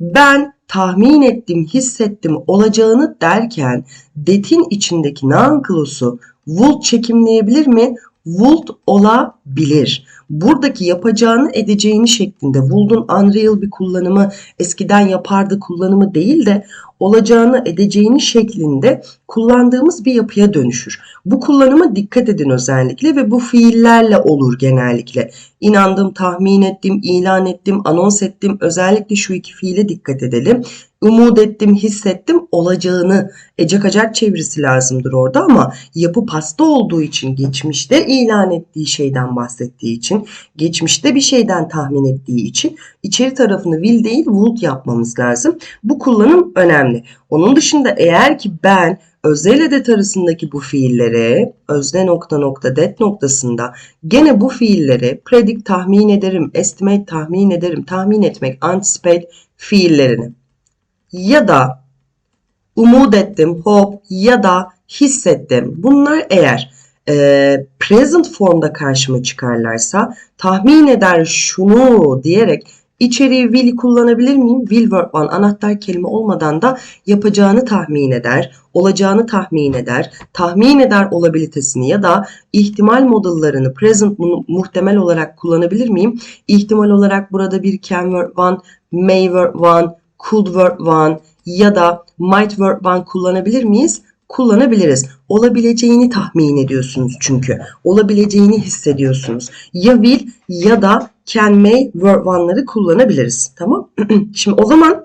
Ben tahmin ettim, hissettim olacağını derken that'in içindeki noun clause'u would çekimleyebilir mi? Would olabilir. Buradaki yapacağını edeceğini şeklinde would'un unreal bir kullanımı eskiden yapardı kullanımı değil de olacağını edeceğini şeklinde kullandığımız bir yapıya dönüşür. Bu kullanıma dikkat edin özellikle ve bu fiillerle olur genellikle. İnandım, tahmin ettim, ilan ettim, anons ettim. Özellikle şu iki fiile dikkat edelim. Umut ettim, hissettim olacağını ecek acak çevirisi lazımdır orada ama yapı pasta olduğu için geçmişte ilan ettiği şeyden bahsettiği için geçmişte bir şeyden tahmin ettiği için içeri tarafını will değil would yapmamız lazım. Bu kullanım önemli. Onun dışında eğer ki ben özel edet arasındaki bu fiillere özne nokta nokta det noktasında gene bu fiillere predict tahmin ederim, estimate tahmin ederim, tahmin etmek, anticipate fiillerini ya da umut ettim, hope ya da hissettim. Bunlar eğer e, present formda karşıma çıkarlarsa tahmin eder şunu diyerek içeriği will kullanabilir miyim? Will verb one anahtar kelime olmadan da yapacağını tahmin eder, olacağını tahmin eder, tahmin eder olabilitesini ya da ihtimal modullarını present mu- muhtemel olarak kullanabilir miyim? İhtimal olarak burada bir can verb one, may verb one, could verb one ya da might verb one kullanabilir miyiz? Kullanabiliriz. Olabileceğini tahmin ediyorsunuz çünkü. Olabileceğini hissediyorsunuz. Ya will ya da can may verb one'ları kullanabiliriz. Tamam? Şimdi o zaman